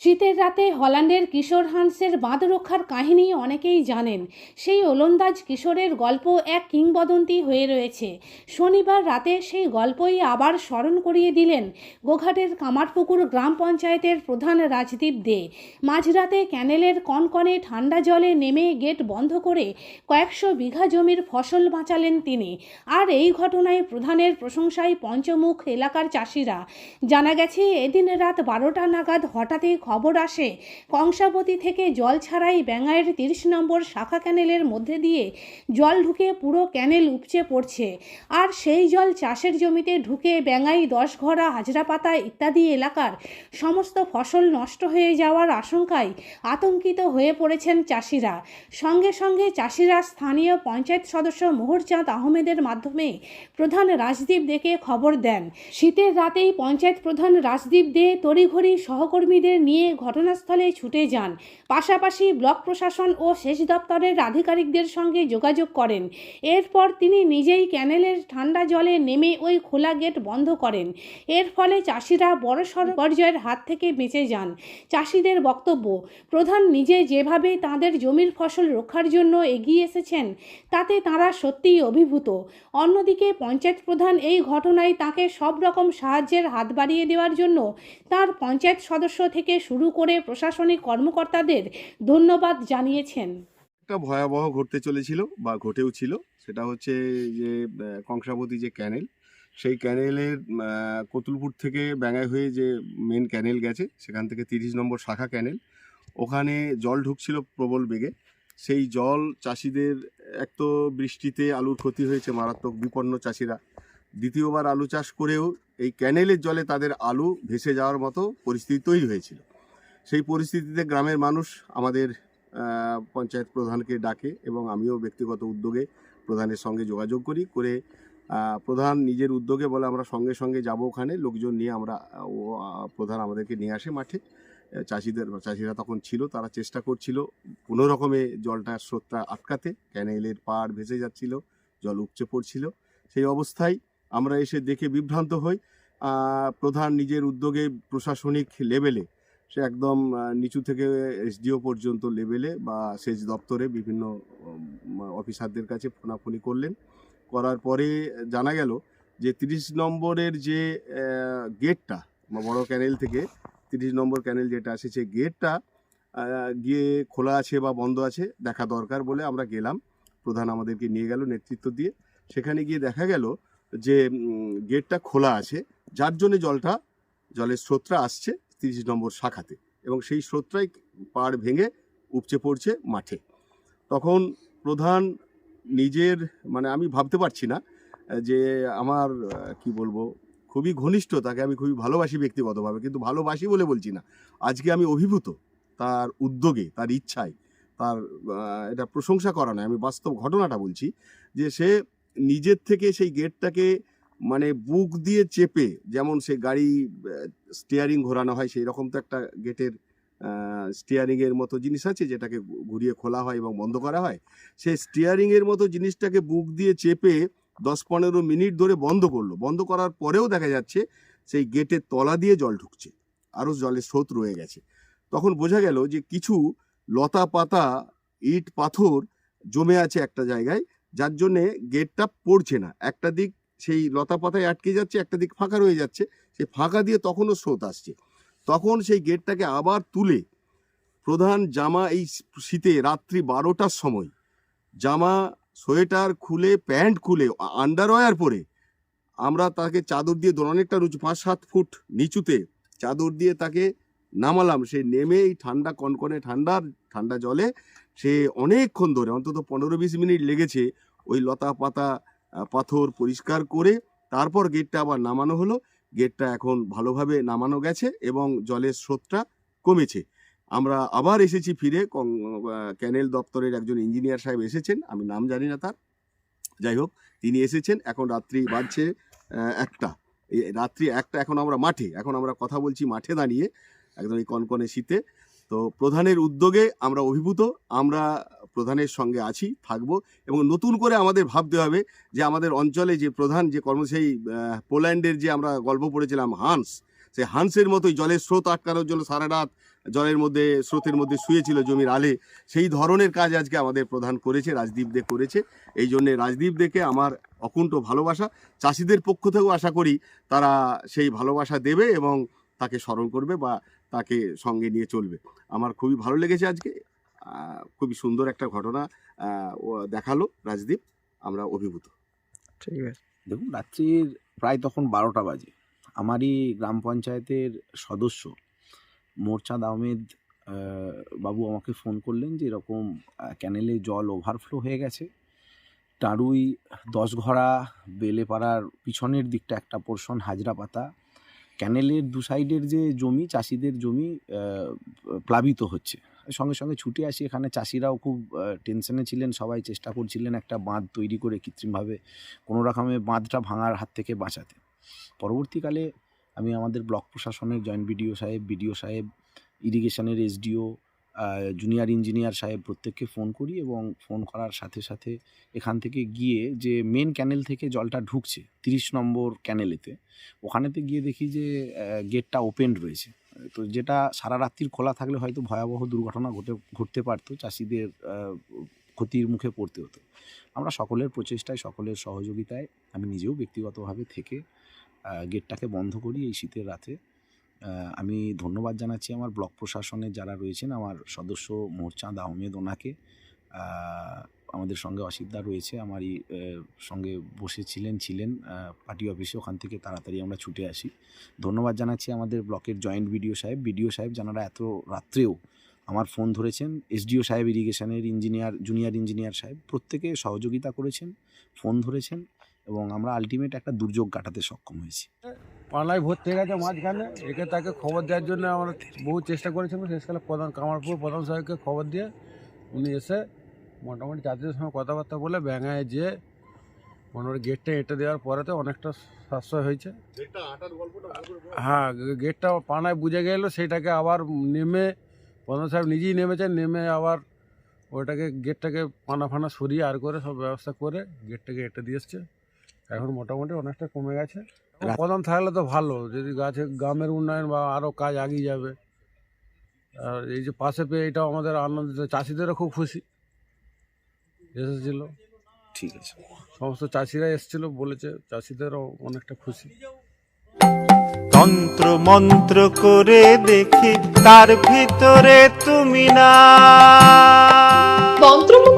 শীতের রাতে হল্যান্ডের কিশোর হান্সের বাঁধ রক্ষার কাহিনী অনেকেই জানেন। সেই ওলন্দাজ কিশোরের গল্প এক কিংবদন্তি হয়ে রয়েছে। শনিবার রাতে সেই গল্পই আবার স্মরণ করিয়ে দিলেন গোঘাটের কামারপুকুর গ্রাম পঞ্চায়েতের প্রধান রাজদীপ দে। মাঝরাতে ক্যানেলের কনকনে ঠান্ডা জলে নেমে গেট বন্ধ করে কয়েকশো বিঘা জমির ফসল বাঁচালেন তিনি। আর এই ঘটনায় প্রধানের প্রশংসায় পঞ্চমুখ এলাকার চাষিরা। জানা গেছে, এদিন রাত বারোটা নাগাদ হঠাৎই খবর আসে। কংসাবতী থেকে জল ছাড়াই ব্যাঙাইয়ের তিরিশ নম্বর শাখা ক্যানেলের মধ্যে দিয়ে জল ঢুকে পুরো ক্যানেল উপচে পড়ছে। আর সেই জল চাষের জমিতে ঢুকে ব্যাঙাই দশঘরা হাজরাপাতা ইত্যাদি এলাকার সমস্ত ফসল নষ্ট হয়ে যাওয়ার আশঙ্কায় আতঙ্কিত হয়ে পড়েছেন চাষিরা। সঙ্গে সঙ্গে চাষিরা স্থানীয় পঞ্চায়েত সদস্য মোহরচাঁদ আহমেদের মাধ্যমে প্রধান রাজদীপ দেকে খবর দেন। শীতের রাতেই পঞ্চায়েত প্রধান রাজদীপ দে তড়িঘড়ি সহকর্মীদের নিয়ে ঘটনাস্থলে ছুটে যান। পাশাপাশি ব্লক প্রশাসন ও সেচ দপ্তরের আধিকারিকদের সঙ্গে যোগাযোগ করেন। এরপর তিনি নিজেই ক্যানেলের ঠান্ডা জলে নেমে ওই খোলা গেট বন্ধ করেন। এর ফলে চাষিরা বড়সড় পর্যায়ের হাত থেকে বেঁচে যান। চাষিদের বক্তব্য, প্রধান নিজে যেভাবে তাদের জমির ফসল রক্ষার জন্য এগিয়ে এসেছেন, তাতে তাঁরা সত্যিই অভিভূত। অন্যদিকে পঞ্চায়েত প্রধান এই ঘটনায় তাকে সব রকম সাহায্যের হাত বাড়িয়ে দেওয়ার জন্য তার পঞ্চায়েত সদস্য থেকে শুরু করে প্রশাসনিক কর্মকর্তাদের ধন্যবাদ জানিয়েছেন। একটা ভয়াবহ ঘটতে চলেছিল বা ঘটেও ছিল, সেটা হচ্ছে যে কংসাবতী যে ক্যানেল, সেই ক্যানেলের কতুলপুর থেকে ব্যাঙাই হয়ে যে মেন ক্যানেল গেছে, সেখান থেকে তিরিশ নম্বর শাখা ক্যানেল, ওখানে জল ঢুকছিল প্রবল বেগে। সেই জল চাষিদের, এক তো বৃষ্টিতে আলুর ক্ষতি হয়েছে মারাত্মক, বিপন্ন চাষিরা। দ্বিতীয়বার আলু চাষ করেও এই ক্যানেলের জলে তাদের আলু ভেসে যাওয়ার মতো পরিস্থিতি তৈরি হয়েছিল। সেই পরিস্থিতিতে গ্রামের মানুষ আমাদের পঞ্চায়েত প্রধানকে ডাকে এবং আমিও ব্যক্তিগত উদ্যোগে প্রধানের সঙ্গে যোগাযোগ করি, করে প্রধান নিজের উদ্যোগে বলে আমরা সঙ্গে সঙ্গে যাব ওখানে, লোকজন নিয়ে আমরা, ও প্রধান আমাদেরকে নিয়ে আসে মাঠে। চাষিদের, চাষিরা তখন ছিল, তারা চেষ্টা করছিল কোনো রকমে জলটার স্রোতটা আটকাতে, ক্যানেলের পাড় ভেসে যাচ্ছিল, জল উপচে পড়ছিল। সেই অবস্থায় আমরা এসে দেখে বিভ্রান্ত হই। প্রধান নিজের উদ্যোগে প্রশাসনিক লেভেলে সে একদম নিচু থেকে এসডিও পর্যন্ত লেভেলে বা সেচ দপ্তরে বিভিন্ন অফিসারদের কাছে ফোনাফোনি করলেন। করার পরে জানা গেল যে তিরিশ নম্বরের যে গেটটা বড় ক্যানেল থেকে তিরিশ নম্বর ক্যানেল যেটা আছে সেই গেটটা গিয়ে খোলা আছে বা বন্ধ আছে, দেখা দরকার বলে আমরা গেলাম। প্রধান আমাদেরকে নিয়ে গেল নেতৃত্ব দিয়ে। সেখানে গিয়ে দেখা গেল যে গেটটা খোলা আছে। যার জন্য জলটা, জলের স্রোতটা আসছে। তিরিশ নম্বর শাখাতে এবং সেই স্রোতটাই পাড় ভেঙে উপচে পড়ছে মাঠে। তখন প্রধান নিজের মানে আমি ভাবতে পারছি না, যে আমার, কি বলব, খুবই ঘনিষ্ঠ, তাকে আমি খুবই ভালোবাসি ব্যক্তিগতভাবে, কিন্তু ভালোবাসি বলে বলছি না। আজকে আমি অভিভূত তার উদ্যোগে, তার ইচ্ছায়, তার এটা প্রশংসা করা নয়, আমি বাস্তব ঘটনাটা বলছি যে সে নিজের থেকে সেই গেটটাকে মানে বুক দিয়ে চেপে যেমন সে গাড়ি স্টিয়ারিং ঘোরানো হয় সেই রকম তো একটা গেটের স্টিয়ারিং এর মতো জিনিস আছে যেটাকে ঘুরিয়ে খোলা হয় এবং বন্ধ করা হয়। সেই স্টিয়ারিং এর মতো জিনিসটাকে বুক দিয়ে চেপে দশ পনেরো মিনিট ধরে বন্ধ করল। বন্ধ করার পরেও দেখা যাচ্ছে সেই গেটের তলা দিয়ে জল ঢুকছে, আরও জলের স্রোত রয়ে গেছে। তখন বোঝা গেল যে কিছু লতা পাতা ইট, পাথর জমে আছে একটা জায়গায়, যার জন্যে গেটটা পড়ছে না। একটা দিক সেই লতা পাতায় আটকে যাচ্ছে, একটা দিক ফাঁকা রয়ে যাচ্ছে, সেই ফাঁকা দিয়ে তখনও স্রোত আসছে। তখন সেই গেটটাকে আবার তুলে প্রধান জামা এই শীতে রাত্রি বারোটার সময়, জামা, সোয়েটার খুলে, প্যান্ট খুলে আন্ডারওয়্যার পরে আমরা তাকে চাদর দিয়ে অনেকটা উঁচু পাঁচ, সাত ফুট নিচুতে চাদর দিয়ে তাকে নামালাম। সে নেমে এই ঠান্ডা কনকনে ঠান্ডার ঠান্ডা জলে সে অনেকক্ষণ ধরে, অন্তত পনেরো বিশ মিনিট লেগেছে ওই লতা পাতা পাথর পরিষ্কার করে তারপর গেটটা আবার নামানো হলো। গেটটা এখন ভালোভাবে নামানো গেছে এবং জলের স্রোতটা কমেছে। আমরা আবার এসেছি ফিরে। ক্যানেল দপ্তরের একজন ইঞ্জিনিয়ার সাহেব এসেছেন। আমি নাম জানি না তার। যাই হোক তিনি এসেছেন। এখন রাত্রি আহ, একটা। রাত্রি একটা এখন আমরা মাঠে। এখন আমরা কথা বলছি মাঠে দাঁড়িয়ে একদম এই কনকনে শীতে। তো প্রধানের উদ্যোগে আমরা অভিভূত। আমরা প্রধানের সঙ্গে আছি থাকব এবং নতুন করে আমাদের ভাবতে হবে যে আমাদের অঞ্চলে যে প্রধান যে কর্ম সেই আহ, পোল্যান্ডের যে আমরা গল্প পড়েছিলাম হান্স সে হান্সের মতোই জলের স্রোত আটকানোর জন্য সারা রাত জলের মধ্যে স্রোতের মধ্যে শুয়েছিল জমির আলে। সেই ধরনের কাজ আজকে আমাদের প্রধান করেছে রাজদীপ দে করেছে। এই জন্যে রাজদীপ দেকে আমার অকুণ্ঠ ভালোবাসা। চাষিদের পক্ষ থেকেও আশা করি তারা সেই ভালোবাসা দেবে এবং তাকে স্মরণ করবে বা তাকে সঙ্গে নিয়ে চলবে। আমার খুবই ভালো লেগেছে আজকে। খুবই সুন্দর একটা ঘটনা ও দেখাল রাজদীপ আমরা অভিভূত। ঠিক আছে। দেখুন রাত্রির প্রায় তখন বারোটা বাজে। আমারই গ্রাম পঞ্চায়েতের সদস্য মোরচাঁদ আহমেদ বাবু আমাকে ফোন করলেন যে এরকম ক্যানেলে জল ওভারফ্লো হয়ে গেছে। টারুই দশঘরা বেলেপাড়ার পিছনের দিকটা একটা পোর্শন হাজরা পাতা ক্যানেলের দু সাইডের যে জমি চাষিদের জমি প্লাবিত হচ্ছে। সঙ্গে সঙ্গে ছুটে আসি এখানে। চাষিরাও খুব টেনশনে ছিলেন। সবাই চেষ্টা করছিলেন একটা বাঁধ তৈরি করে কৃত্রিমভাবে কোনো রকমে বাঁধটা ভাঙার হাত থেকে বাঁচাতে। পরবর্তীকালে আমি আমাদের ব্লক প্রশাসনের জয়েন্ট বিডিও সাহেব বিডিও সাহেব ইরিগেশনের এসডিও জুনিয়র ইঞ্জিনিয়ার সাহেব প্রত্যেককে ফোন করি এবং ফোন করার সাথে সাথে এখান থেকে গিয়ে যে মেন ক্যানেল থেকে জলটা ঢুকছে, তিরিশ নম্বর ক্যানেলেতে ওখানেতে গিয়ে দেখি যে গেটটা ওপেন রয়েছে। তো যেটা সারা রাত্রির খোলা থাকলে হয়তো ভয়াবহ দুর্ঘটনা ঘটে, ঘটতে পারতো, চাষিদের ক্ষতির মুখে পড়তে হতো। আমরা সকলের প্রচেষ্টায়, সকলের সহযোগিতায়, আমি নিজেও ব্যক্তিগতভাবে থেকে গেটটাকে বন্ধ করি এই শীতের রাতে। আমি ধন্যবাদ জানাচ্ছি আমার ব্লক প্রশাসনের যারা রয়েছেন, আমার সদস্য মোরচাঁদ আহমেদ ওনাকে। আমাদের সঙ্গে অসিদ্ধা রয়েছে, আমারই সঙ্গে বসেছিলেন, ছিলেন পার্টি অফিসে, ওখান থেকে তাড়াতাড়ি আমরা ছুটে আসি। ধন্যবাদ জানাচ্ছি আমাদের ব্লকের জয়েন্ট বিডিও সাহেব। বিডিও সাহেব যারা এত রাত্রেও আমার ফোন ধরেছেন। এসডিও সাহেব, ইরিগেশনের ইঞ্জিনিয়ার, জুনিয়র ইঞ্জিনিয়ার সাহেব প্রত্যেকে সহযোগিতা করেছেন, ফোন ধরেছেন এবং আমরা আলটিমেট একটা দুর্যোগ কাটাতে সক্ষম হয়েছি। পানায় ভর্তি হয়ে গেছে মাঝখানে, একে তাকে খবর দেওয়ার জন্য আমরা বহু চেষ্টা করেছিলাম। শেষকালে প্রধান কামারপুর প্রধান সাহেবকে খবর দিয়ে উনি এসে মোটামুটি চাষিদের সঙ্গে কথাবার্তা বলে ব্যাঙায় যে মোটামুটি গেটটা এঁটে দেওয়ার পরেতে অনেকটা সাশ্রয় হয়েছে। হ্যাঁ গেটটা পানায় বুঝে গেল সেটাকে আবার নেমে প্রধান সাহেব নিজেই নেমেছেন নেমে আবার ওইটাকে গেটটাকে পানা ফানা সরিয়ে আর করে সব ব্যবস্থা করে গেটটাকে এঁটে দিয়ে এসছে। এখন মোটামুটি অনেকটা কমে গেছে। প্রধান থাকলে তো ভালো যদি গাছে গ্রামের উন্নয়ন বা আরও কাজ আগিয়ে যাবে। আর এই যে পাশে পেয়ে এটাও আমাদের আনন্দিত চাষিদেরও খুব খুশি। এসেছিল। ঠিক আছে। সমস্ত চাষিরা এসেছিল বলেছে চাষিদেরও অনেকটা খুশি। তন্ত্র মন্ত্র করে দেখি তার ভিতরে তুমি না। তন্ত্রমন্ত্রে